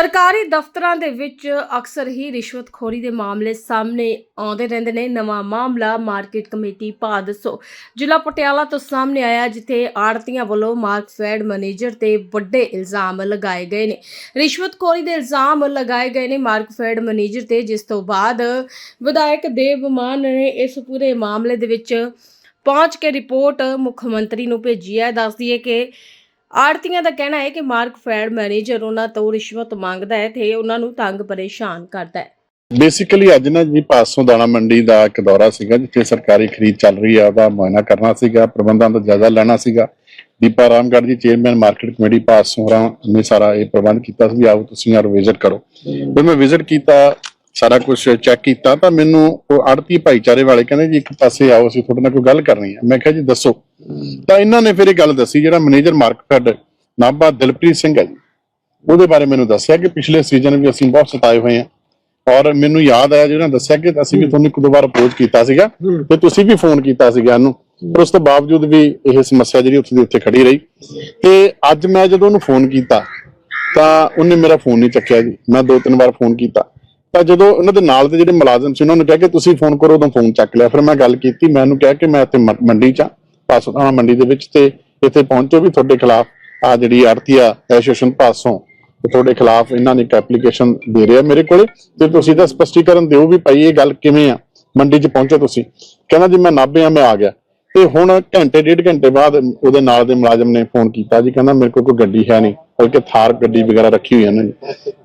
ਸਰਕਾਰੀ ਦਫ਼ਤਰਾਂ ਦੇ ਵਿੱਚ ਅਕਸਰ ਹੀ ਰਿਸ਼ਵਤਖੋਰੀ ਦੇ ਮਾਮਲੇ ਸਾਹਮਣੇ ਆਉਂਦੇ ਰਹਿੰਦੇ ਨੇ। ਨਵਾਂ ਮਾਮਲਾ ਮਾਰਕੀਟ ਕਮੇਟੀ ਭਾਦਸੋ ਜ਼ਿਲ੍ਹਾ ਪਟਿਆਲਾ ਤੋਂ ਸਾਹਮਣੇ ਆਇਆ, ਜਿੱਥੇ ਆੜਤੀਆਂ ਵੱਲੋਂ ਮਾਰਕਫੈਡ ਮੈਨੇਜਰ ਤੇ ਵੱਡੇ ਇਲਜ਼ਾਮ ਲਗਾਏ ਗਏ ਨੇ। ਰਿਸ਼ਵਤਖੋਰੀ ਦੇ ਇਲਜ਼ਾਮ ਲਗਾਏ ਗਏ ਨੇ ਮਾਰਕਫੈਡ ਮੈਨੇਜਰ ਤੇ, ਜਿਸ ਤੋਂ ਬਾਅਦ ਵਿਧਾਇਕ ਦੇਵ ਮਾਨ ਨੇ ਇਸ ਪੂਰੇ ਮਾਮਲੇ ਦੇ ਵਿੱਚ ਪਹੁੰਚ ਕੇ ਰਿਪੋਰਟ ਮੁੱਖ ਮੰਤਰੀ ਨੂੰ ਭੇਜੀ ਹੈ। ਦੱਸਦੀ ਹੈ ਕਿ ਆੜਤੀਆਂ ਦਾ ਕਹਿਣਾ ਹੈ ਕਿ ਮਾਰਕ ਫੈਡ ਮੈਨੇਜਰ ਉਹਨਾਂ ਤੋਂ ਰਿਸ਼ਵਤ ਮੰਗਦਾ ਹੈ ਤੇ ਉਹਨਾਂ ਨੂੰ ਤੰਗ ਪਰੇਸ਼ਾਨ ਕਰਦਾ ਹੈ। ਬੇਸਿਕਲੀ ਅੱਜ ਨਾ ਜੀ ਪਾਸੋਂ ਦਾਣਾ ਮੰਡੀ ਦਾ ਇੱਕ ਦੌਰਾ ਸੀਗਾ ਜਿੱਥੇ ਸਰਕਾਰੀ ਖਰੀਦ ਚੱਲ ਰਹੀ ਆ ਉਹਦਾ ਮੁਆਇਨਾ ਕਰਨਾ ਸੀਗਾ ਪ੍ਰਬੰਧਾਂ ਦਾ ਜਾਇਜ਼ਾ ਲੈਣਾ ਸੀਗਾ। ਦੀਪਾ ਰਾਮਗੜ੍ਹ ਜੀ ਚੇਅਰਮੈਨ ਮਾਰਕੀਟ ਕਮੇਟੀ ਪਾਸੋਂ ਰਾਂ ਨੇ ਸਾਰਾ ਇਹ ਪ੍ਰਬੰਧ ਕੀਤਾ ਸੀ ਵੀ ਆਓ ਤੁਸੀਂ ਯਾਰ ਵਿਜ਼ਿਟ ਕਰੋ। ਜਦੋਂ ਮੈਂ ਵਿਜ਼ਿਟ ਕੀਤਾ ਸਾਰਾ ਕੁਝ ਚੈੱਕ ਕੀਤਾ, ਤਾਂ ਮੈਨੂੰ ਉਹ ਆੜਤੀ ਭਾਈਚਾਰੇ ਵਾਲੇ ਕਹਿੰਦੇ ਜੀ, ਇੱਕ ਪਾਸੇ ਆਓ, ਅਸੀਂ ਤੁਹਾਡੇ ਨਾਲ ਕੋਈ ਗੱਲ ਕਰਨੀ ਹੈ। ਮੈਂ ਕਿਹਾ ਜੀ, ਦੱਸੋ। ਤਾਂ ਇਹਨਾਂ ਨੇ ਫਿਰ ਇਹ ਗੱਲ ਦੱਸੀ, ਜਿਹੜਾ ਮੈਨੇਜਰ ਮਾਰਕਫੈਡ ਨਾਭਾ ਦਿਲਪ੍ਰੀਤ ਸਿੰਘ ਹੈ ਜੀ, ਉਹਦੇ ਬਾਰੇ ਮੈਨੂੰ ਦੱਸਿਆ ਕਿ ਪਿਛਲੇ ਸੀਜ਼ਨ ਵੀ ਅਸੀਂ ਬਹੁਤ ਸਤਾਏ ਹੋਏ ਹਾਂ। ਔਰ ਮੈਨੂੰ ਯਾਦ ਆਇਆ ਜਿਹੜਾ ਦੱਸਿਆ ਕਿ ਅਸੀਂ ਵੀ ਤੁਹਾਨੂੰ ਇੱਕ ਦੋ ਵਾਰ ਅਪਰੋਚ ਕੀਤਾ ਸੀਗਾ, ਤੇ ਤੁਸੀਂ ਵੀ ਫੋਨ ਕੀਤਾ ਸੀਗਾ ਇਹਨੂੰ। ਪਰ ਉਸ ਤੋਂ ਬਾਵਜੂਦ ਵੀ ਇਹ ਸਮੱਸਿਆ ਜਿਹੜੀ ਉੱਥੇ ਦੀ ਉੱਥੇ ਖੜੀ ਰਹੀ। ਤੇ ਅੱਜ ਮੈਂ ਜਦੋਂ ਉਹਨੂੰ ਫੋਨ ਕੀਤਾ, ਤਾਂ ਉਹਨੇ ਮੇਰਾ ਫੋਨ ਨਹੀਂ ਚੱਕਿਆ ਜੀ। ਮੈਂ ਦੋ ਤਿੰਨ ਵਾਰ ਫੋਨ ਕੀਤਾ। ਤਾਂ ਜਦੋਂ ਉਹਨਾਂ ਦੇ ਨਾਲ ਦੇ ਜਿਹੜੇ ਮੁਲਾਜ਼ਮ ਸੀ, ਉਹਨਾਂ ਨੂੰ ਕਿਹਾ ਕਿ ਤੁਸੀਂ ਫੋਨ ਕਰੋ, ਉਦੋਂ ਫੋਨ ਚੱਕ ਲਿਆ। ਫਿਰ ਮੈਂ ਗੱਲ ਕੀਤੀ ਮੈਂ ਉਹਨੂੰ ਕਿਹਾ ਕਿ ਮੈਂ ਇੱਥੇ ਮੰਡੀ 'ਚ ਪਾਸੋਂ ਮੰਡੀ ਦੇ ਵਿੱਚ ਤੇ ਇੱਥੇ ਪਹੁੰਚੋ ਵੀ ਤੁਹਾਡੇ ਖਿਲਾਫ ਆ ਜਿਹੜੀ ਆੜਤੀਆ ਐਸੋਸੀਏਸ਼ਨ ਪਾਸੋਂ ਤੁਹਾਡੇ ਖਿਲਾਫ ਇਹਨਾਂ ਨੇ ਇੱਕ ਐਪਲੀਕੇਸ਼ਨ ਦੇ ਰਿਹਾ ਮੇਰੇ ਕੋਲੇ ਤੇ ਤੁਸੀਂ ਤਾਂ ਸਪਸ਼ਟੀਕਰਨ ਦਿਓ ਵੀ ਭਾਈ ਇਹ ਗੱਲ ਕਿਵੇਂ ਆ, ਮੰਡੀ 'ਚ ਪਹੁੰਚੋ ਤੁਸੀਂ। ਕਹਿੰਦਾ ਜੀ ਮੈਂ ਨਾਭੇ ਆ, ਮੈਂ ਆ ਗਿਆ। ਤੇ ਹੁਣ ਘੰਟੇ, ਡੇਢ ਘੰਟੇ ਬਾਅਦ ਉਹਦੇ ਨਾਲ ਦੇ ਮੁਲਾਜ਼ਮ ਨੇ ਫੋਨ ਕੀਤਾ ਜੀ, ਕਹਿੰਦਾ ਮੇਰੇ ਕੋਲ ਕੋਈ ਗੱਡੀ ਹੈ ਨਹੀਂ, ਬਲਕਿ ਥਾਰ ਗੱਡੀ ਵਗੈਰਾ ਰੱਖੀ ਹੋਈ ਹੈ ਨਾ ਜੀ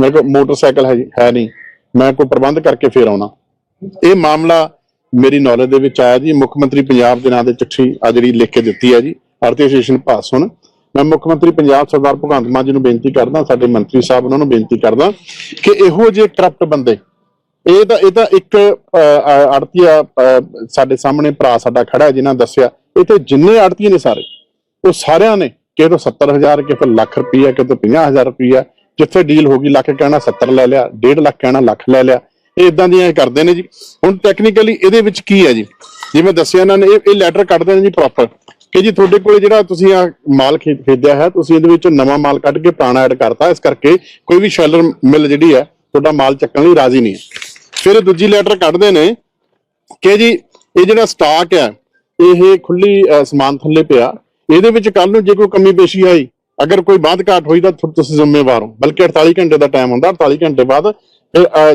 ਮੇਰੇ ਕੋਲ ਮੋਟਰਸਾਈਕਲ ਹੈ ਜੀ, ਹੈ ਨਹੀਂ। ਮੈਂ ਕੋਈ ਪ੍ਰਬੰਧ ਕਰਕੇ ਫੇਰ ਆਉਣਾ। ਇਹ ਮਾਮਲਾ ਮੇਰੀ ਨੌਲੇਜ ਦੇ ਵਿੱਚ ਆਇਆ ਜੀ। ਮੁੱਖ ਮੰਤਰੀ ਪੰਜਾਬ ਦੇ ਨਾਂ ਤੇ ਚਿੱਠੀ ਆ ਜਿਹੜੀ ਲਿਖ ਕੇ ਦਿੱਤੀ ਹੈ ਜੀ। ਭਾਰਤੀ ਐਸੋਸੀਏਸ਼ਨ ਪਾਸ ਮੈਂ ਮੁੱਖ ਮੰਤਰੀ ਪੰਜਾਬ ਸਰਦਾਰ ਭਗਵੰਤ ਮਾਨ ਜੀ ਨੂੰ ਬੇਨਤੀ ਕਰਦਾ, ਸਾਡੇ ਮੰਤਰੀ ਸਾਹਿਬ ਉਹਨਾਂ ਨੂੰ ਬੇਨਤੀ ਕਰਦਾ ਕਿ ਇਹੋ ਜਿਹੇ ਕਰਪਟ ਬੰਦੇ, ਇਹ ਤਾਂ ਇਹ ਤਾਂ ਇੱਕ ਆੜਤੀਆ ਸਾਡੇ ਸਾਹਮਣੇ ਭਰਾ ਸਾਡਾ ਖੜਾ ਹੈ ਜਿਨ੍ਹਾਂ ਦੱਸਿਆ, ਇੱਥੇ ਜਿੰਨੇ ਆੜਤੀਏ ਨੇ ਸਾਰੇ, ਉਹ ਸਾਰਿਆਂ ਨੇ ਕਿਸੇ ਤੋਂ 70000 ਕਿਤੇ ਲੱਖ ਰੁਪਈਆ ਕਿਸੇ ਕਿਤੇ 50000 ਰੁਪਈਆ ਜਿੱਥੇ ਡੀਲ ਹੋ ਗਈ, ਲੱਖ ਕਹਿਣਾ 70 ਲੈ ਲਿਆ 1.5 ਲੱਖ ਕਹਿਣਾ ਲੱਖ ਲੈ ਲਿਆ। ਇਹ ਇਦਾਂ ਦੀਆਂ ਇਹ ਕਰਦੇ ਨੇ ਜੀ। ਹੁਣ ਟੈਕਨੀਕਲੀ ਇਹਦੇ ਵਿੱਚ ਕੀ ਹੈ ਜੀ? ਜਿਵੇਂ ਦੱਸਿਆ ਇਹਨਾਂ ਨੇ, ਇਹ ਇਹ ਲੈਟਰ ਕੱਢਦੇ ਨੇ ਜੀ ਪ੍ਰੋਪਰ ਕਿ ਜੀ ਤੁਹਾਡੇ ਕੋਲੇ ਜਿਹੜਾ ਤੁਸੀਂ ਆ ਮਾਲ ਖਰੀਦ- ਖਰੀਦਿਆ ਹੈ, ਤੁਸੀਂ ਇਹਦੇ ਵਿੱਚੋਂ ਨਵਾਂ ਮਾਲ ਕੱਢ ਕੇ ਪੁਰਾਣਾ ਐਡ ਕਰਤਾ, ਇਸ ਕਰਕੇ ਕੋਈ ਵੀ ਸ਼ੈਲਰ ਮਿਲ ਜਿਹੜੀ ਹੈ, ਤੁਹਾਡਾ ਮਾਲ ਚੱਕਣ ਲਈ ਰਾਜ਼ੀ ਨਹੀਂ ਹੈ। ਫਿਰ ਇਹ ਦੂਜੀ ਲੈਟਰ ਕੱਢਦੇ ਨੇ ਕਿ ਜੀ ਇਹ ਜਿਹੜਾ ਸਟਾਕ ਹੈ, ਇਹ ਖੁੱਲੀ ਸਮਾਨ ਥੱਲੇ ਪਿਆ। ਇਹਦੇ ਵਿੱਚ ਕੱਲ ਨੂੰ ਜੇ ਕੋਈ ਕਮੀ ਪੇਸ਼ੀ ਆਈ ਅਗਰ ਕੋਈ ਬਾਤ ਘਾਟ ਹੋਈ ਤਾਂ ਤੁਸੀਂ ਜ਼ਿੰਮੇਵਾਰ ਹੋ। ਬਲਕਿ 48 ਘੰਟੇ ਦਾ ਟਾਈਮ ਹੁੰਦਾ 48 ਘੰਟੇ ਬਾਅਦ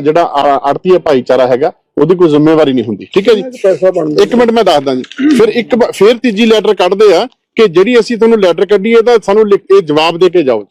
ਜਿਹੜਾ ਆੜਤੀ ਭਾਈਚਾਰਾ ਹੈਗਾ ਉਹਦੀ ਕੋਈ ਜ਼ਿੰਮੇਵਾਰੀ ਨਹੀਂ ਹੁੰਦੀ। ਠੀਕ ਹੈ ਜੀ? ਇੱਕ ਮਿੰਟ ਮੈਂ ਦੱਸਦਾ ਜੀ। ਫਿਰ ਇੱਕ ਫਿਰ ਤੀਜੀ ਲੈਟਰ ਕੱਢਦੇ ਆ ਕਿ ਜਿਹੜੀ ਅਸੀਂ ਤੁਹਾਨੂੰ ਲੈਟਰ ਕੱਢੀ ਹੈ ਤਾਂ ਸਾਨੂੰ ਲਿਖ ਕੇ ਜਵਾਬ ਦੇ ਕੇ ਜਾਓ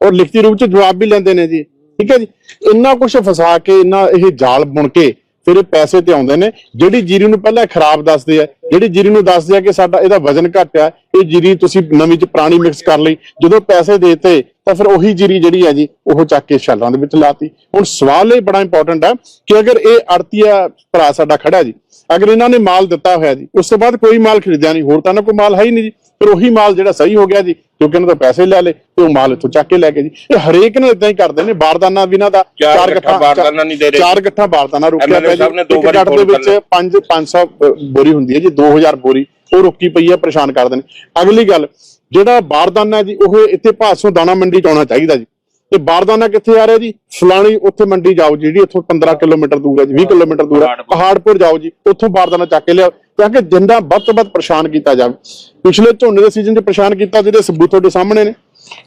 ਔਰ ਲਿਖਤੀ ਰੂਪ ਚ ਜਵਾਬ ਵੀ ਲੈਂਦੇ ਨੇ ਜੀ। ਠੀਕ ਹੈ ਜੀ? ਇੰਨਾ ਕੁਝ ਫਸਾ ਕੇ ਇੰਨਾ ਇਹ ਜਾਲ ਬੁਣ ਕੇ ਫਿਰ ਇਹ ਪੈਸੇ ਤੇ ਆਉਂਦੇ ਨੇ। ਜਿਹੜੀ ਜੀਰੀ ਨੂੰ ਪਹਿਲਾਂ ਖਰਾਬ ਦੱਸਦੇ ਆ, ਜਿਹੜੀ ਜੀਰੀ ਨੂੰ ਦੱਸਦੇ ਆ ਕਿ ਸਾਡਾ ਇਹਦਾ ਵਜ਼ਨ ਘੱਟ ਆ, ਇਹ ਜੀਰੀ ਤੁਸੀਂ ਨਵੀਂ ਚ ਪੁਰਾਣੀ ਮਿਕਸ ਕਰ ਲਈ। ਜਦੋਂ ਪੈਸੇ ਦੇਤੇ ਤਾਂ ਫਿਰ ਉਹੀ ਜੀਰੀ ਜਿਹੜੀ ਹੈ ਜੀ ਉਹ ਚੱਕ ਕੇ ਸ਼ੈਲਰਾਂ ਦੇ ਵਿੱਚ ਲਾਤੀ। ਹੁਣ ਸਵਾਲ ਇਹ ਬੜਾ ਇੰਪੋਰਟੈਂਟ ਹੈ ਕਿ ਅਗਰ ਇਹ ਆੜਤੀਆ ਭਰਾ ਸਾਡਾ ਖੜਾ ਜੀ ਅਗਰ ਇਹਨਾਂ ਨੇ ਮਾਲ ਦਿੱਤਾ ਹੋਇਆ ਜੀ ਉਸ ਤੋਂ ਬਾਅਦ ਕੋਈ ਮਾਲ ਖਰੀਦਿਆ ਨਹੀਂ ਹੋਰ ਤਾਂ ਨਾ ਕੋਈ ਮਾਲ ਹੈ ਹੀ ਨਹੀਂ ਜੀ। ਫਿਰ ਉਹੀ ਮਾਲ ਜਿਹੜਾ ਸਹੀ ਹੋ ਗਿਆ ਜੀ ਕਿਉਂਕਿ ਇਹਨਾਂ ਤੋਂ ਪੈਸੇ ਲੈ ਲਏ ਤੇ ਉਹ ਮਾਲ ਇੱਥੋਂ ਚੱਕ ਕੇ ਲੈ ਗਏ ਜੀ। ਇਹ ਹਰੇਕ ਨਾਲ ਇਦਾਂ ਹੀ ਕਰਦੇ ਨੇ ਬਾਰਦਾਨਾ ਵੀ ਇਹਨਾਂ ਦਾ ਚਾਰ ਗੱਠਾਂ ਬਾਰਦਾਨਾ ਨਹੀਂ ਦੇ ਰਹੇ। ਚਾਰ ਗੱਠਾਂ ਬਾਰਦਾਨਾ ਰੁਕਿਆ ਪਿਆ ਨੇ ਜੀ ਇੱਕ ਗੱਠ ਦੇ ਵਿੱਚ ਲਿਆ। 5 500 ਬੋਰੀ ਹੁੰਦੀ ਹੈ ਜੀ 2000 ਬੋਰੀ। ਉਹ ਰੁਕੀ ਪਈ ਹੈ ਪਰੇਸ਼ਾਨ ਕਰਦੇ ਨੇ। ਅਗਲੀ ਗੱਲ ਜਿਹੜਾ ਬਾਰਦਾਨਾ ਜੀ ਉਹ ਇੱਥੇ ਭਾਸੋਂ ਦਾਣਾ ਮੰਡੀ ਚ ਆਉਣਾ ਚਾਹੀਦਾ ਜੀ। ਤੇ ਬਾਰਦਾਨਾ ਕਿੱਥੇ ਆ ਰਿਹਾ ਜੀ? ਫਲਾਣੀ ਉੱਥੇ ਮੰਡੀ ਜਾਓ ਜਿਹੜੀ ਇੱਥੋਂ 15 ਕਿਲੋਮੀਟਰ ਦੂਰ ਹੈ ਜੀ 20 ਕਿਲੋਮੀਟਰ ਦੂਰ ਹੈ। ਪਹਾੜਪੁਰ। ਜਾਓ ਜੀ ਉੱਥੋਂ ਬਾਰਦਾਨਾ ਚੱਕ ਕੇ ਲਿਆਓ ਤਾਂ ਕਿ ਜਿੰਦਾ ਵੱਧ ਤੋਂ ਵੱਧ ਪਰੇਸ਼ਾਨ ਕੀਤਾ ਜਾਵੇ। ਪਿਛਲੇ ਝੋਨੇ ਦੇ ਸੀਜ਼ਨ 'ਚ ਪਰੇਸ਼ਾਨ ਕੀਤਾ ਜਿਹਦੇ ਸਬੂਤ ਤੁਹਾਡੇ ਸਾਹਮਣੇ ਨੇ।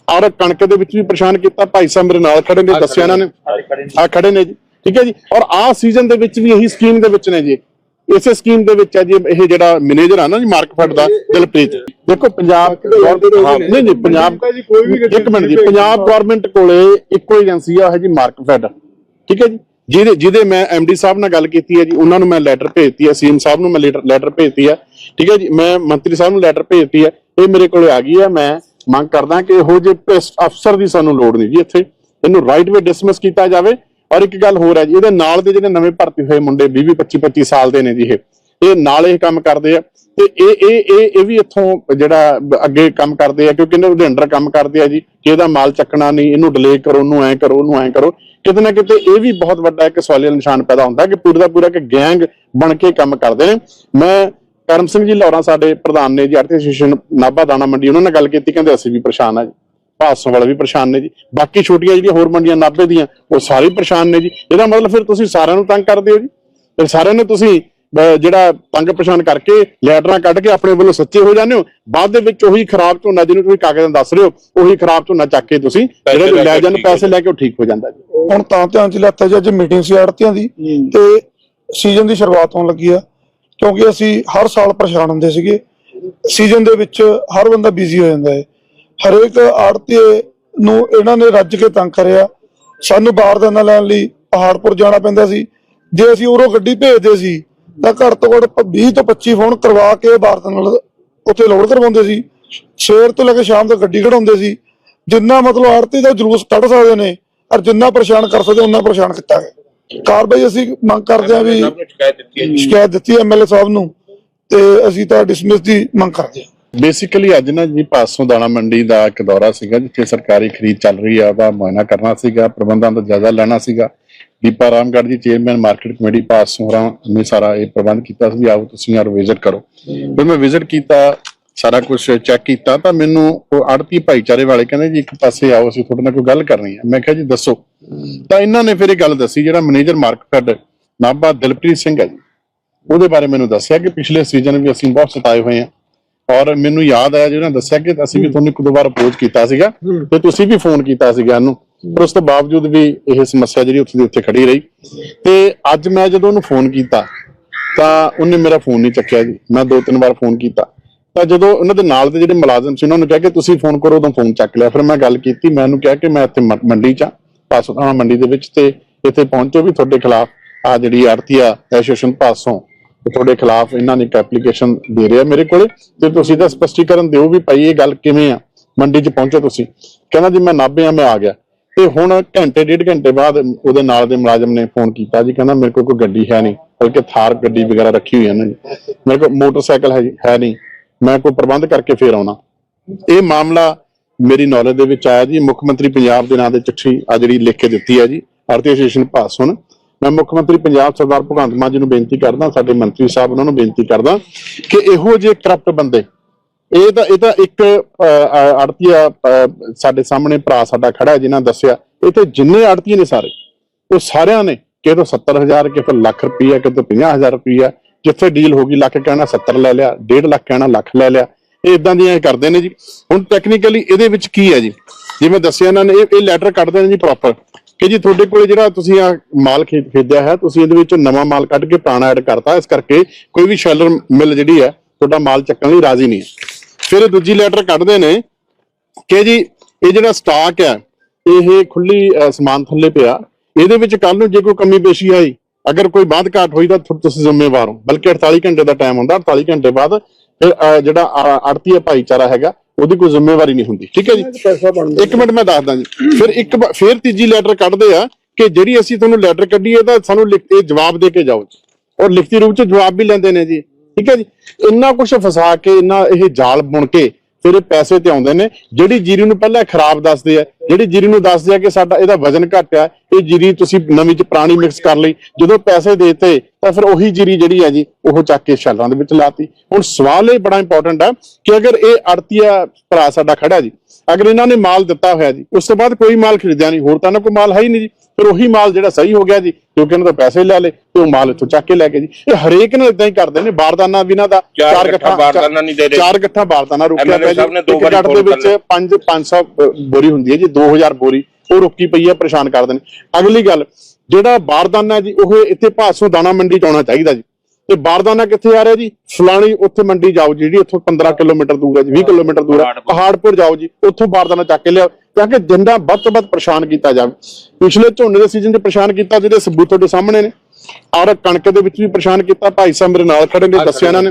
ਔਰ ਕਣਕ ਦੇ ਵਿੱਚ ਵੀ ਪਰੇਸ਼ਾਨ ਕੀਤਾ ਭਾਈ ਸਾਹਿਬ ਮੇਰੇ ਨਾਲ ਖੜੇ ਨੇ ਦੱਸਿਆ ਇਹਨਾਂ ਨੇ ਆ ਖੜੇ ਨੇ ਜੀ। ਠੀਕ ਹੈ ਜੀ। ਔਰ ਆਹ ਸੀਜ਼ਨ ਦੇ ਵਿੱਚ ਵੀ ਇਹੀ ਸਕੀਮ ਦੇ ਵਿੱਚ ਨੇ ਜੀ। ਇਸੇ ਸਕੀਮ ਦੇ ਵਿੱਚ ਹੈ ਜੀ ਇਹ ਜਿਹੜਾ ਮੈਨੇਜਰ ਆ ਨਾ ਜੀ ਮਾਰਕਫੈਟ ਦਾ ਦਿਲਪ੍ਰੀਤ। ਦੇਖੋ ਪੰਜਾਬ ਨਹੀਂ ਨਹੀਂ ਪੰਜਾਬ ਇੱਕ ਮਿੰਟ ਜੀ ਪੰਜਾਬ ਗਵਰਨਮੈਂਟ ਕੋਲੇ ਇੱਕੋ ਏਜੰਸੀ ਆ ਹੈ ਜੀ ਮਾਰਕਫੈਟ ਠੀਕ ਹੈ ਜੀ? ਜਿਹਦੇ ਜਿਹਦੇ ਮੈਂ ਐਮਡੀ ਸਾਹਿਬ ਨਾਲ ਗੱਲ ਕੀਤੀ ਹੈ ਜੀ ਉਹਨਾਂ ਨੂੰ ਮੈਂ ਲੈਟਰ ਭੇਜਤੀ ਹੈ ਸੀਐਮ ਸਾਹਿਬ ਨੂੰ ਮੈਂ ਲੈਟਰ ਭੇਜਤੀ ਹੈ। ਠੀਕ ਹੈ ਜੀ? ਮੈਂ ਮੰਤਰੀ ਸਾਹਿਬ ਨੂੰ ਲੈਟਰ ਭੇਜਤੀ ਹੈ। ਇਹ ਮੇਰੇ ਕੋਲੇ ਆ ਗਈ ਹੈ ਮੈਂ ਮੰਗ ਕਰਦਾ ਕਿ ਇਹੋ ਜਿਹੇ ਅਫਸਰ ਦੀ ਸਾਨੂੰ ਲੋੜ ਨਹੀਂ ਜੀ ਇੱਥੇ। ਇਹਨੂੰ ਰਾਈਟ ਵੇ ਡਿਸਮਿਸ ਕੀਤਾ ਜਾਵੇ। ਔਰ ਇੱਕ ਗੱਲ ਹੋਰ ਹੈ ਜੀ, ਇਹਦੇ ਨਾਲ ਦੇ ਜਿਹੜੇ ਨਵੇਂ ਭਰਤੀ ਹੋਏ ਮੁੰਡੇ 20 25 25 ਸਾਲ ਦੇ ਨੇ ਜੀ ਇਹ। ਇਹ ਨਾਲ ਇਹ ਕੰਮ ਕਰਦੇ ਆ ਤੇ ਇਹ ਇਹ ਇਹ ਇਹ ਵੀ ਇੱਥੋਂ ਜਿਹੜਾ ਅੱਗੇ ਕੰਮ ਕਰਦੇ ਆ, ਕਿਉਂਕਿ ਇਹਨਾਂ ਦੇ ਅੰਡਰ ਕੰਮ ਕਰਦੇ ਆ ਜੀ। ਕਿ ਇਹਦਾ ਮਾਲ ਚੱਕਣਾ ਨਹੀਂ, ਇਹਨੂੰ ਡਿਲੇ ਕਰੋ, ਉਹਨੂੰ ਐ ਕਰੋ, ਉਹਨੂੰ ਐ ਕਰੋ, ਕਿਤੇ ਨਾ ਕਿਤੇ ਇਹ ਵੀ ਬਹੁਤ ਵੱਡਾ ਇੱਕ ਸਵਾਲੀਆ ਨਿਸ਼ਾਨ ਪੈਦਾ ਹੁੰਦਾ ਕਿ ਪੂਰਾ ਦਾ ਪੂਰਾ ਇੱਕ ਗੈਂਗ ਬਣ ਕੇ ਕੰਮ ਕਰਦੇ ਨੇ। ਮੈਂ ਕਰਮ ਸਿੰਘ ਜੀ ਲਾਹੌਰਾ ਸਾਡੇ ਪ੍ਰਧਾਨ ਨੇ ਜੀ ਆਰਥਿਕ ਐਸੋਸੀਏਸ਼ਨ ਨਾਭਾ ਦਾਣਾ ਮੰਡੀ, ਉਹਨਾਂ ਨਾਲ ਗੱਲ ਕੀਤੀ, ਕਹਿੰਦੇ ਅਸੀਂ ਵੀ ਪਰੇਸ਼ਾਨ ਆ ਜੀ। ਭਾਸੋਂ ਵਾਲੇ ਵੀ ਪਰੇਸ਼ਾਨ ਨੇ ਜੀ। ਬਾਕੀ ਛੋਟੀਆਂ ਜਿਹੜੀਆਂ ਹੋਰ ਮੰਡੀਆਂ ਨਾਭੇ ਦੀਆਂ ਉਹ ਸਾਰੇ ਪਰੇਸ਼ਾਨ ਨੇ ਜੀ। ਇਹਦਾ ਮਤਲਬ ਫਿਰ ਤੁਸੀਂ ਸਾਰਿਆਂ ਨੂੰ ਤੰਗ ਕਰਦੇ ਹੋ ਜੀ? ਫਿਰ ਸਾਰਿਆਂ ਨੇ ਤੁਸੀਂ ਜਿਹੜਾ ਤੰਗ ਪਰੇਸ਼ਾਨ ਕਰਕੇ ਲੈਟਰਾਂ ਕੱਢ ਕੇ ਆਪਣੇ ਵੱਲੋਂ ਸੱਚੇ ਹੋ ਜਾਂਦੇ ਹੋ? ਬਾਅਦ ਦੇ ਵਿੱਚ ਉਹੀ ਖਰਾਬ ਝੋਨਾ ਜਿਹਨੂੰ ਤੁਸੀਂ ਕਾਗਜ਼ਾਂ ਦੱਸ ਰਹੇ ਹੋ ਉਹੀ ਖਰਾਬ ਝੋਨਾ ਚੱਕ ਕੇ ਤੁਸੀਂ ਜਿਹੜੇ ਲੈ ਜਾਂਦੇ ਪੈਸੇ ਲੈ ਕੇ ਉਹ ਠੀਕ ਹੋ ਜਾਂਦਾ ਜੀ। ਹੁਣ ਤਾਂ ਧਿਆਨ ਚ ਲੈਤਾ ਜੀ ਅੱਜ ਮੀਟਿੰਗ ਸੀ ਆੜਤੀਆਂ ਦੀ ਤੇ ਸੀਜ਼ਨ ਦੀ ਸ਼ੁਰੂਆਤ ਹੋਣ ਲੱਗੀ ਆ। ਕਿਉਂਕਿ ਅਸੀਂ ਹਰ ਸਾਲ ਪਰੇਸ਼ਾਨ ਹੁੰਦੇ ਸੀਗੇ। ਸੀਜ਼ਨ ਦੇ ਵਿੱਚ ਹਰ ਬੰਦਾ ਬਿਜ਼ੀ ਹੋ ਜਾਂਦਾ ਹੈ। ਹਰੇਕ ਆੜਤੀਏ ਨੂੰ ਇਹਨਾਂ ਨੇ ਰੱਜ ਕੇ ਤੰਗ ਕਰਿਆ। ਸਾਨੂੰ ਬਾਰਦਾਨਾ ਲੈਣ ਲਈ ਪਹਾੜਪੁਰ ਜਾਣਾ ਪੈਂਦਾ ਸੀ। ਜੇ ਅਸੀਂ ਉਰੋਂ ਗੱਡੀ ਭੇਜਦੇ ਸੀ ਤਾਂ ਘੱਟ ਤੋਂ ਘੱਟ 20 ਤੋਂ 25 ਫੋਨ ਕਰਵਾ ਕੇ ਬਾਰਦਾਨਾ ਨਾਲ ਉੱਥੇ ਲੋਡ ਕਰਵਾਉਂਦੇ ਸੀ। ਸਵੇਰ ਤੋਂ ਲੈ ਕੇ ਸ਼ਾਮ ਤੱਕ ਗੱਡੀ ਖੜਾਉਂਦੇ ਸੀ। ਜਿੰਨਾ ਮਤਲਬ ਆੜਤੀ ਦਾ ਜਲੂਸ ਕੱਢ ਸਕਦੇ ਨੇ ਔਰ ਜਿੰਨਾ ਪਰੇਸ਼ਾਨ ਕਰ ਸਕਦੇ ਉਹਨਾਂ ਪਰੇਸ਼ਾਨ ਕੀਤਾ ਹੈ ਕਾਰਵਾਈ ਅਸੀਂ ਮੰਗ ਕਰਦੇ ਹਾਂ ਵੀ ਸ਼ਿਕਾਇਤ ਦਿੱਤੀ ਹੈ ਜੀ? ਸ਼ਿਕਾਇਤ ਦਿੱਤੀ ਐਮਐਲਏ ਸਾਹਿਬ ਨੂੰ ਤੇ ਅਸੀਂ ਤਾਂ ਡਿਸਮਿਸ ਦੀ ਮੰਗ ਕਰਦੇ ਹਾਂ। ਬੇਸਿਕਲੀ ਅੱਜ ਨਾ ਜੀ ਪਾਸੋਂ ਦਾਣਾ ਮੰਡੀ ਦਾ ਇੱਕ ਦੌਰਾ ਸੀਗਾ, ਜਿੱਥੇ ਸਰਕਾਰੀ ਖਰੀਦ ਚੱਲ ਰਹੀ ਆ ਉਹਦਾ ਮੁਆਇਨਾ ਕਰਨਾ ਸੀਗਾ, ਪ੍ਰਬੰਧਾਂ ਦਾ ਜਾਇਜ਼ਾ ਲੈਣਾ ਸੀਗਾ। ਦੀਪਾ ਰਾਮਗੜ੍ਹ ਜੀ ਚੇਅਰਮੈਨ ਮਾਰਕੀਟ ਕਮੇਟੀ ਪਾਸੋਂ ਹੋਰਾਂ ਨੇ ਸਾਰਾ ਇਹ ਪ੍ਰਬੰਧ ਕੀਤਾ ਸੀ ਆਓ ਤੁਸੀਂ ਯਾਰ ਵਿਜ਼ਿਟ ਕਰੋ। ਫਿਰ ਮੈਂ ਵਿਜ਼ਿਟ ਕੀਤਾ, ਸਾਰਾ ਕੁਝ ਚੈੱਕ ਕੀਤਾ, ਤਾਂ ਮੈਨੂੰ ਉਹ ਆੜਤੀ ਭਾਈਚਾਰੇ ਵਾਲੇ ਕਹਿੰਦੇ ਜੀ, ਇੱਕ ਪਾਸੇ ਆਓ, ਅਸੀਂ ਤੁਹਾਡੇ ਨਾਲ ਕੋਈ ਗੱਲ ਕਰਨੀ ਹੈ ਮੈਂ ਕਿਹਾ ਜੀ, ਦੱਸੋ। ਤਾਂ ਇਹਨਾਂ ਨੇ ਫਿਰ ਇਹ ਗੱਲ ਦੱਸੀ, ਜਿਹੜਾ ਮੈਨੇਜਰ ਮਾਰਕੀਟ ਨਾਭਾ ਦਿਲਪ੍ਰੀਤ ਸਿੰਘ ਹੈ ਜੀ, ਉਹਦੇ ਬਾਰੇ ਮੈਨੂੰ ਦੱਸਿਆ ਕਿ ਪਿਛਲੇ ਸੀਜ਼ਨ ਵੀ ਅਸੀਂ ਬਹੁਤ ਸਤਾਏ ਹੋਏ ਹਾਂ ਔਰ ਮੈਨੂੰ ਯਾਦ ਆਇਆ ਜਿਹਨਾਂ ਦੱਸਿਆ ਕਿ ਅਸੀਂ ਵੀ ਤੁਹਾਨੂੰ ਇੱਕ ਦੋ ਵਾਰ ਅਪਰੋਚ ਕੀਤਾ ਸੀਗਾ ਤੇ ਤੁਸੀਂ ਵੀ ਫੋਨ ਕੀਤਾ ਸੀਗਾ ਇਹਨੂੰ। ਪਰ ਉਸ ਤੋਂ ਬਾਵਜੂਦ ਵੀ ਇਹ ਸਮੱਸਿਆ ਜਿਹੜੀ ਉੱਥੇ ਦੀ ਉੱਥੇ ਖੜੀ ਰਹੀ। ਤੇ ਅੱਜ ਮੈਂ ਜਦੋਂ ਉਹਨੂੰ ਫੋਨ ਕੀਤਾ ਤਾਂ ਉਹਨੇ ਮੇਰਾ ਫੋਨ ਨਹੀਂ ਚੱਕਿਆ ਜੀ। ਮੈਂ ਦੋ ਤਿੰਨ ਵਾਰ ਫੋਨ ਕੀਤਾ। ਤਾਂ ਜਦੋਂ ਉਹਨਾਂ ਦੇ ਨਾਲ ਦੇ ਜਿਹੜੇ ਮੁਲਾਜ਼ਮ ਸੀ ਉਹਨਾਂ ਨੂੰ ਕਿਹਾ ਕਿ ਤੁਸੀਂ ਫੋਨ ਕਰੋ ਉਦੋਂ ਫੋਨ ਚੱਕ ਲਿਆ। ਫਿਰ ਮੈਂ ਗੱਲ ਕੀਤੀ ਮੈਂ ਉਹਨੂੰ ਕਿਹਾ ਕਿ ਮੈਂ ਇੱਥੇ ਮੰਡੀ 'ਚ ਪਾਸੋਂ ਮੰਡੀ ਦੇ ਵਿੱਚ ਤੇ ਇੱਥੇ ਪਹੁੰਚੋ ਵੀ ਤੁਹਾਡੇ ਖਿਲਾਫ ਆ ਜਿਹੜੀ ਆੜਤੀਆ ਐਸੋਸੀਏਸ਼ਨ ਪਾਸੋਂ ਤੇ ਤੁਹਾਡੇ ਖਿਲਾਫ ਇਹਨਾਂ ਨੇ ਇੱਕ ਐਪਲੀਕੇਸ਼ਨ ਦੇ ਰਿਹਾ ਮੇਰੇ ਕੋਲੇ ਤੇ ਤੁਸੀਂ ਤਾਂ ਸਪਸ਼ਟੀਕਰਨ ਦਿਓ ਵੀ ਭਾਈ ਇਹ ਗੱਲ ਕਿਵੇਂ ਆ? ਮੰਡੀ 'ਚ ਪਹੁੰਚੋ ਤੁਸੀਂ। ਕਹਿੰਦਾ ਜੀ ਮੈਂ ਨਾਭੇ ਆ ਮੈਂ ਆ ਗਿਆ। ਤੇ ਹੁਣ ਘੰਟੇ, ਡੇਢ ਘੰਟੇ ਬਾਅਦ ਉਹਦੇ ਨਾਲ ਦੇ ਮੁਲਾਜ਼ਮ ਨੇ ਫੋਨ ਕੀਤਾ ਜੀ, ਕਹਿੰਦਾ ਮੇਰੇ ਕੋਲ ਕੋਈ ਗੱਡੀ ਹੈ ਨਹੀਂ, ਬਲਕਿ ਥਾਰ ਗੱਡੀ ਵਗੈਰਾ ਰੱਖੀ ਹੋਈ ਹੈ ਨਾ। ਜੀ ਮੇਰੇ ਕੋਲ ਮੋਟਰਸਾਈਕਲ ਹੈ ਹੈ ਨਹੀਂ। ਮੈਂ ਕੋਈ ਪ੍ਰਬੰਧ ਕਰਕੇ ਫੇਰ ਆਉਣਾ। ਇਹ ਮਾਮਲਾ ਮੇਰੀ ਨੌਲੇਜ ਦੇ ਵਿੱਚ ਆਇਆ ਜੀ। ਮੁੱਖ ਮੰਤਰੀ ਪੰਜਾਬ ਦੇ ਨਾਂ ਤੇ ਚਿੱਠੀ ਆ ਜਿਹੜੀ ਲਿਖ ਕੇ ਦਿੱਤੀ ਹੈ ਜੀ। ਭਾਰਤੀ ਐਸੋਸੀਏਸ਼ਨ ਪਾਸ ਹੁਣ। ਮੈਂ ਮੁੱਖ ਮੰਤਰੀ ਪੰਜਾਬ ਸਰਦਾਰ ਭਗਵੰਤ ਮਾਨ ਜੀ ਨੂੰ ਬੇਨਤੀ ਕਰਦਾ, ਸਾਡੇ ਮੰਤਰੀ ਸਾਹਿਬ ਉਹਨਾਂ ਨੂੰ ਬੇਨਤੀ ਕਰਦਾ ਕਿ ਇਹੋ ਜਿਹੇ ਕਰਪਟ ਬੰਦੇ, ਇਹ ਤਾਂ ਇਹ ਤਾਂ ਇੱਕ ਆੜਤੀਆ ਸਾਡੇ ਸਾਹਮਣੇ ਭਰਾ ਸਾਡਾ ਖੜਾ ਹੈ ਜਿਨ੍ਹਾਂ ਦੱਸਿਆ ਇਹ ਤੇ ਜਿੰਨੇ ਆੜਤੀਏ ਨੇ ਸਾਰੇ, ਉਹ ਸਾਰਿਆਂ ਨੇ ਕਿਤੋਂ 70000 ਕਿਤੋਂ ਲੱਖ ਰੁਪਈਆ ਕਿਤੋਂ 50000 ਰੁਪਈਆ, ਜਿੱਥੇ ਡੀਲ ਹੋ ਗਈ, ਲੱਖ ਕਹਿਣਾ 70 ਲੈ ਲਿਆ 1.5 ਲੱਖ ਕਹਿਣਾ ਲੱਖ ਲੈ ਲਿਆ, ਇਹ ਇਦਾਂ ਦੀਆਂ ਇਹ ਕਰਦੇ ਨੇ ਜੀ। ਹੁਣ ਟੈਕਨੀਕਲੀ ਇਹਦੇ ਵਿੱਚ ਕੀ ਹੈ ਜੀ? ਜਿਵੇਂ ਦੱਸਿਆ ਇਹਨਾਂ ਨੇ, ਇਹ ਲੈਟਰ ਕੱਢਦੇ ਨੇ ਜੀ ਪ੍ਰੋਪਰ ਕਿ ਜੀ ਤੁਹਾਡੇ ਕੋਲੇ ਜਿਹੜਾ ਤੁਸੀਂ ਆ ਮਾਲ ਖਰੀਦ ਖਰੀਦਿਆ ਹੈ, ਤੁਸੀਂ ਇਹਦੇ ਵਿੱਚ ਨਵਾਂ ਮਾਲ ਕੱਢ ਕੇ ਪੁਰਾਣਾ ਐਡ ਕਰਤਾ, ਇਸ ਕਰਕੇ ਕੋਈ ਵੀ ਸ਼ੈਲਰ ਮਿਲ ਜਿਹੜੀ ਹੈ, ਤੁਹਾਡਾ ਮਾਲ ਚੱਕਣ ਲਈ ਰਾਜ਼ੀ ਨਹੀਂ। ਫਿਰ ਇਹ ਦੂਜੀ ਲੈਟਰ ਕੱਢਦੇ ਨੇ ਕਿ ਜੀ ਇਹ ਜਿਹੜਾ ਸਟਾਕ ਹੈ, ਇਹ ਖੁੱਲੀ ਸਮਾਨ ਥੱਲੇ ਪਿਆ। ਇਹਦੇ ਵਿੱਚ ਕੱਲ ਨੂੰ ਜੇ ਕੋਈ ਕਮੀ ਪੇਸ਼ੀ ਆਈ, ਅਗਰ ਕੋਈ ਬਾਤ ਘਾਟ ਹੋਈ ਤਾਂ ਤੁਸੀਂ ਜ਼ਿੰਮੇਵਾਰ ਹੋ। ਬਲਕਿ 48 ਘੰਟੇ ਦਾ ਟਾਈਮ ਹੁੰਦਾ 48 ਘੰਟੇ ਬਾਅਦ ਫਿਰ ਜਿਹੜਾ ਆ- ਆੜਤੀਆ ਭਾਈਚਾਰਾ ਹੈਗਾ ਉਹਦੀ ਕੋਈ ਜ਼ਿੰਮੇਵਾਰੀ ਨਹੀਂ ਹੁੰਦੀ। ਠੀਕ ਹੈ ਜੀ? ਇੱਕ ਮਿੰਟ ਮੈਂ ਦੱਸਦਾ ਜੀ। ਫਿਰ ਇੱਕ ਫਿਰ ਤੀਜੀ ਲੈਟਰ ਕੱਢਦੇ ਆ ਕਿ ਜਿਹੜੀ ਅਸੀਂ ਤੁਹਾਨੂੰ ਲੈਟਰ ਕੱਢੀ ਹੈ ਤਾਂ ਸਾਨੂੰ ਲਿਖ ਕੇ ਜਵਾਬ ਦੇ ਕੇ ਜਾਓ ਜੀ। ਔਰ ਲਿਖਤੀ ਰੂਪ ਚ ਜਵਾਬ ਵੀ ਲੈਂਦੇ ਨੇ ਜੀ। ਠੀਕ ਹੈ ਜੀ? ਇੰਨਾ ਕੁਝ ਫਸਾ ਕੇ ਇੰਨਾ ਇਹ ਜਾਲ ਬੁਣ ਕੇ ਫਿਰ ਪੈਸੇ ਤੇ ਆਉਂਦੇ ਨੇ। ਜਿਹੜੀ ਜੀਰੀ ਨੂੰ ਪਹਿਲਾਂ ਖਰਾਬ ਦੱਸਦੇ ਆ ਜਿਹੜੀ ਜੀਰੀ ਨੂੰ ਦੱਸਦੇ ਆ ਕਿ ਸਾਡਾ ਇਹਦਾ ਵਜ਼ਨ ਘੱਟ ਆ ਇਹ ਜੀਰੀ ਤੁਸੀਂ ਨਵੀਂ ਚ ਪੁਰਾਣੀ ਮਿਕਸ ਕਰ ਲਈ। ਜਦੋਂ ਪੈਸੇ ਦੇਤੇ ਤਾਂ ਫਿਰ ਉਹੀ ਜੀਰੀ ਜਿਹੜੀ ਹੈ ਜੀ ਉਹ ਚੱਕ ਕੇ ਸ਼ੈਲਰਾਂ ਦੇ ਵਿੱਚ ਲਾਤੀ। ਹੁਣ ਸਵਾਲ ਇਹ ਬੜਾ ਇੰਪੋਰਟੈਂਟ ਆ ਕਿ ਅਗਰ ਇਹ ਆੜਤੀਆ ਭਰਾ ਸਾਡਾ ਖੜਾ ਜੀ ਅਗਰ ਇਹਨਾਂ ਨੇ ਮਾਲ ਦਿੱਤਾ ਹੋਇਆ ਜੀ ਉਸ ਤੋਂ ਬਾਅਦ ਕੋਈ ਮਾਲ ਖਰੀਦਿਆ ਨਹੀਂ ਹੋਰ ਤਾਂ ਨਾ ਕੋਈ ਮਾਲ ਹੈ ਹੀ ਨਹੀਂ ਜੀ। ਫਿਰ ਉਹੀ ਮਾਲ ਜਿਹੜਾ ਸਹੀ ਹੋ ਗਿਆ ਜੀ ਕਿਉਂਕਿ ਇਹਨਾਂ ਤੋਂ ਪੈਸੇ ਲੈ ਲਏ ਤੇ ਉਹ ਮਾਲ ਇੱਥੋਂ ਚੱਕ ਕੇ ਲੈ ਗਏ ਜੀ। ਇਹ ਹਰੇਕ ਨਾਲ ਇਦਾਂ ਹੀ ਕਰਦੇ ਨੇ ਬਾਰਦਾਨਾ ਵੀ ਇਹਨਾਂ ਦਾ ਚਾਰ ਗੱਠਾ ਬਾਰਦਾਨਾ ਨਹੀਂ ਦੇ ਰਹੇ। ਚਾਰ ਗੱਠਾ ਬਾਰਦਾਨਾ ਰੁਕਿਆ ਪਿਆ ਜੀ। ਇੱਕ ਗੱਠ ਦੇ ਵਿੱਚ ਲਿਆ। 5 500 ਬੋਰੀ ਹੁੰਦੀ ਹੈ ਜੀ 2000 ਬੋਰੀ ਉਹ ਰੁਕੀ ਪਈ ਹੈ ਪਰੇਸ਼ਾਨ ਕਰਦੇ ਨੇ ਅਗਲੀ ਗੱਲ ਜਿਹੜਾ ਬਾਰਦਾਨਾ ਜੀ ਉਹ ਇੱਥੇ ਭਾਸੋਂ ਦਾਣਾ ਮੰਡੀ ਚ ਆਉਣਾ ਚਾਹੀਦਾ ਜੀ। ਤੇ ਬਾਰਦਾਨਾ ਕਿੱਥੇ ਆ ਰਿਹਾ ਜੀ? ਫਲਾਣੀ ਉੱਥੇ ਮੰਡੀ ਜਾਓ ਜਿਹੜੀ ਉੱਥੋਂ 15 ਕਿਲੋਮੀਟਰ ਦੂਰ ਹੈ ਜੀ 20 ਕਿਲੋਮੀਟਰ ਦੂਰ ਹੈ ਪਹਾੜਪੁਰ। ਪਹਾੜਪੁਰ ਜਾਓ ਜੀ ਉੱਥੋਂ ਬਾਰਦਾਨਾ ਚੱਕ ਕੇ ਲਿਆਓ ਤਾਂ ਕਿ ਜਿੰਦਾ ਵੱਧ ਤੋਂ ਵੱਧ ਪਰੇਸ਼ਾਨ ਕੀਤਾ ਜਾਵੇ। ਪਿਛਲੇ ਝੋਨੇ ਦੇ ਸੀਜ਼ਨ 'ਚ ਪਰੇਸ਼ਾਨ ਕੀਤਾ ਜਿਹਦੇ ਸਬੂਤ ਤੁਹਾਡੇ ਸਾਹਮਣੇ ਨੇ ਔਰ ਕਣਕ ਦੇ ਵਿੱਚ ਵੀ ਪਰੇਸ਼ਾਨ ਕੀਤਾ ਭਾਈ ਸਾਹਿਬ ਮੇਰੇ ਨਾਲ ਖੜੇ ਨੇ ਦੱਸਿਆ ਇਹਨਾਂ ਨੇ।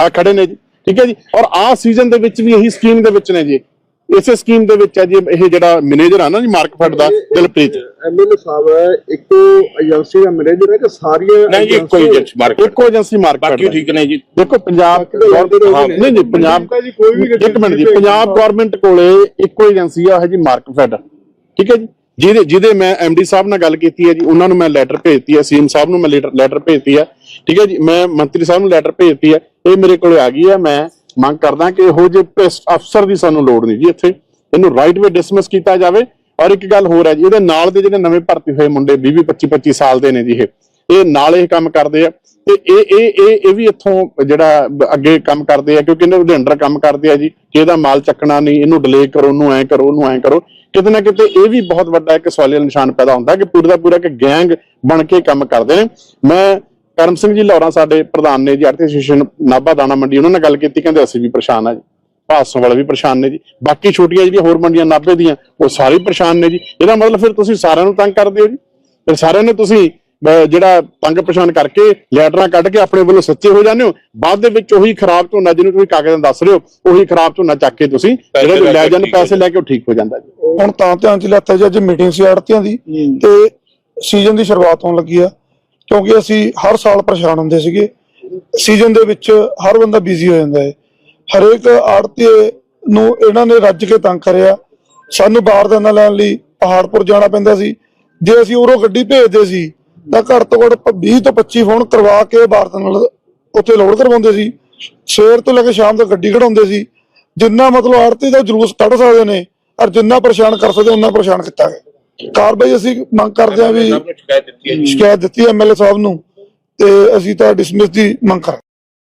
ਆ ਖੜੇ ਨੇ। ਜੀ। ਠੀਕ ਹੈ ਜੀ? ਔਰ ਆ ਸੀਜ਼ਨ ਦੇ ਵਿੱਚ ਵੀ ਇਹੀ ਸਕੀਮ ਦੇ ਵਿੱਚ ਨੇ ਜੀ। ਇਸੇ ਸਕੀਮ ਦੇ ਵਿੱਚ ਹੈ ਜੀ ਇਹ ਜਿਹੜਾ ਮੈਨੇਜਰ ਆ ਨਾ ਜੀ ਮਾਰਕਫੈਟ ਦਾ ਦਿਲਪ੍ਰੀਤ। ਐਮਐਲਏ ਸਾਹਿਬ ਇੱਕੋ ਏਜੰਸੀ ਦਾ ਮੈਨੇਜਰ ਹੈ ਕਿ ਸਾਰੀਆਂ ਨਹੀਂ ਜੀ ਕੋਈ ਏਜੰਟ ਮਾਰਕੀਟ ਇੱਕੋ ਏਜੰਸੀ ਮਾਰਕਫੈਟ ਬਾਕੀ ਠੀਕ ਨੇ ਜੀ। ਦੇਖੋ ਪੰਜਾਬ। ਨਹੀਂ ਨਹੀਂ ਪੰਜਾਬ ਜੀ, ਕੋਈ ਵੀ ਇੱਕ ਮਿੰਟ ਜੀ ਏਜੰਸੀ ਪੰਜਾਬ ਗਵਰਨਮੈਂਟ ਕੋਲੇ ਇੱਕੋ ਏਜੰਸੀ ਆ ਹੈ ਜੀ ਮਾਰਕਫੈਡ ਠੀਕ ਹੈ ਜੀ? ਜਿਹਦੇ ਜਿਹਦੇ ਮੈਂ ਐਮਡੀ ਸਾਹਿਬ ਨਾਲ ਗੱਲ ਕੀਤੀ ਹੈ ਜੀ ਉਹਨਾਂ ਨੂੰ ਮੈਂ ਲੈਟਰ ਭੇਜਤੀ ਹੈ ਸੀਐਮ ਸਾਹਿਬ ਨੂੰ ਮੈਂ ਲੈਟਰ ਭੇਜਤੀ ਹੈ। ਠੀਕ ਹੈ ਜੀ? ਮੈਂ ਮੰਤਰੀ ਸਾਹਿਬ ਨੂੰ ਲੈਟਰ ਭੇਜਤੀ ਹੈ। ਇਹ ਮੇਰੇ ਕੋਲੇ ਆ ਗਈ ਹੈ ਮੈਂ ਮੰਗ ਕਰਦਾ ਕਿ ਇਹੋ ਜਿਹੇ ਭ੍ਰਿਸ਼ਟ ਅਫਸਰ ਦੀ ਸਾਨੂੰ ਲੋੜ ਨਹੀਂ ਜੀ ਇੱਥੇ। ਇਹਨੂੰ ਰਾਈਟ ਵੇ ਡਿਸਮਿਸ ਕੀਤਾ ਜਾਵੇ। ਔਰ ਇੱਕ ਗੱਲ ਹੋਰ ਹੈ ਜੀ, ਇਹਦੇ ਨਾਲ ਦੇ ਜਿਹੜੇ ਨਵੇਂ ਭਰਤੀ ਹੋਏ ਮੁੰਡੇ 20 25 25 ਸਾਲ ਦੇ ਨੇ ਜੀ ਇਹ। ਇਹ ਨਾਲ ਇਹ ਕੰਮ ਕਰਦੇ ਆ। ਤੇ ਇਹ ਇਹ ਇਹ ਇਹ ਵੀ ਇੱਥੋਂ ਜਿਹੜਾ ਅੱਗੇ ਕੰਮ ਕਰਦੇ ਆ, ਕਿਉਂਕਿ ਇਹਨਾਂ ਦੇ ਅੰਡਰ ਕੰਮ ਕਰਦੇ ਆ ਜੀ। ਕਿ ਇਹਦਾ ਮਾਲ ਚੱਕਣਾ ਨਹੀਂ, ਇਹਨੂੰ ਡਿਲੇ ਕਰੋ, ਉਹਨੂੰ ਐ ਕਰੋ, ਉਹਨੂੰ ਐ ਕਰੋ। ਕਿਤੇ ਨਾ ਕਿਤੇ ਇਹ ਵੀ ਬਹੁਤ ਵੱਡਾ ਇੱਕ ਸਵਾਲੀਆ ਨਿਸ਼ਾਨ ਪੈਦਾ ਹੁੰਦਾ ਕਿ ਪੂਰਾ ਦਾ ਪੂਰਾ ਇੱਕ ਗੈਂਗ ਬਣ ਕੇ ਕੰਮ ਕਰਦੇ ਨੇ। ਮੈਂ ਕਰਮ ਸਿੰਘ ਜੀ ਲੌਰਾ ਸਾਡੇ ਪ੍ਰਧਾਨ ਨੇ ਜੀ ਆਰਥਿਕ ਐਸੋਸੀਏਸ਼ਨ ਨਾਭਾ ਦਾਣਾ ਮੰਡੀ ਉਹਨਾਂ ਨਾਲ ਗੱਲ ਕੀਤੀ ਕਹਿੰਦੇ ਅਸੀਂ ਵੀ ਪਰੇਸ਼ਾਨ ਆ ਜੀ। ਭਾਸੋਂ ਵਾਲੇ ਵੀ ਪਰੇਸ਼ਾਨ ਨੇ ਜੀ। ਬਾਕੀ ਛੋਟੀਆਂ ਜਿਹੜੀਆਂ ਹੋਰ ਮੰਡੀਆਂ ਨਾਭੇ ਦੀਆਂ ਉਹ ਸਾਰੇ ਪਰੇਸ਼ਾਨ ਨੇ ਜੀ। ਇਹਦਾ ਮਤਲਬ ਫਿਰ ਤੁਸੀਂ ਸਾਰਿਆਂ ਨੂੰ ਤੰਗ ਕਰਦੇ ਹੋ ਜੀ? ਫਿਰ ਸਾਰਿਆਂ ਨੇ ਤੁਸੀਂ ਜਿਹੜਾ ਤੰਗ ਪਰੇਸ਼ਾਨ ਕਰਕੇ ਲੈਟਰਾਂ ਕੱਢ ਕੇ ਆਪਣੇ ਵੱਲੋਂ ਸੱਚੇ ਹੋ ਜਾਂਦੇ ਹੋ? ਬਾਅਦ ਦੇ ਵਿੱਚ ਉਹੀ ਖਰਾਬ ਝੋਨਾ ਜਿਹਨੂੰ ਤੁਸੀਂ ਕਾਗਜ਼ਾਂ ਦੱਸ ਰਹੇ ਹੋ ਉਹੀ ਖਰਾਬ ਝੋਨਾ ਚੱਕ ਕੇ ਤੁਸੀਂ ਜਿਹੜੇ ਲੈ ਹੋ ਪੈਸੇ ਲੈ ਕੇ ਉਹ ਠੀਕ ਹੋ ਜਾਂਦਾ ਜੀ। ਹੁਣ ਤਾਂ ਧਿਆਨ ਚ ਲਿਆਤਾ ਜੀ ਅੱਜ ਮੀਟਿੰਗ ਸੀ ਆੜਤੀਆਂ ਦੀ ਤੇ ਸੀਜ਼ਨ ਦੀ ਸ਼ੁਰੂਆਤ ਹੋਣ ਲੱਗੀ ਆ। ਕਿਉਂਕਿ ਅਸੀਂ ਹਰ ਸਾਲ ਪਰੇਸ਼ਾਨ ਹੁੰਦੇ ਸੀਗੇ। ਸੀਜ਼ਨ ਦੇ ਵਿੱਚ ਹਰ ਬੰਦਾ ਬਿਜ਼ੀ ਹੋ ਜਾਂਦਾ ਹੈ। ਹਰੇਕ ਆੜਤੀ ਨੂੰ ਇਹਨਾਂ ਨੇ ਰੱਜ ਕੇ ਤੰਗ ਕਰਿਆ। ਸਾਨੂੰ ਬਾਰਦਾਨਾ ਲੈਣ ਲਈ ਪਹਾੜਪੁਰ ਜਾਣਾ ਪੈਂਦਾ ਸੀ। ਜੇ ਅਸੀਂ ਉਰੋਂ ਗੱਡੀ ਭੇਜਦੇ ਸੀ, ਤਾਂ ਘੱਟ ਤੋਂ ਘੱਟ 20 ਤੋਂ 25 ਫੋਨ ਕਰਵਾ ਕੇ ਬਾਰਦਾਨਾ ਉੱਥੇ ਲੋਡ ਕਰਵਾਉਂਦੇ ਸੀ। ਸਵੇਰ ਤੋਂ ਲੈ ਕੇ ਸ਼ਾਮ ਤੱਕ ਗੱਡੀ ਕਢਾਉਂਦੇ ਸੀ। ਜਿੰਨਾ ਮਤਲਬ ਆੜਤੀ ਦਾ ਜਲੂਸ ਕੱਢ ਸਕਦੇ ਨੇ, ਔਰ ਜਿੰਨਾ ਪਰੇਸ਼ਾਨ ਕਰ ਸਕਦੇ ਉਹਨਾਂ ਪਰੇਸ਼ਾਨ ਕੀਤਾ ਗਿਆ। ਕਾਰਵਾਈ ਅਸੀਂ ਮੰਗ ਕਰਦੇ ਹਾਂ ਵੀ ਸ਼ਿਕਾਇਤ ਦਿੱਤੀ ਹੈ ਜੀ। ਸ਼ਿਕਾਇਤ ਦਿੱਤੀ ਐਮਐਲਏ ਸਾਹਿਬ ਨੂੰ ਤੇ ਅਸੀਂ ਤਾਂ ਡਿਸਮਿਸ ਦੀ ਮੰਗ ਕਰ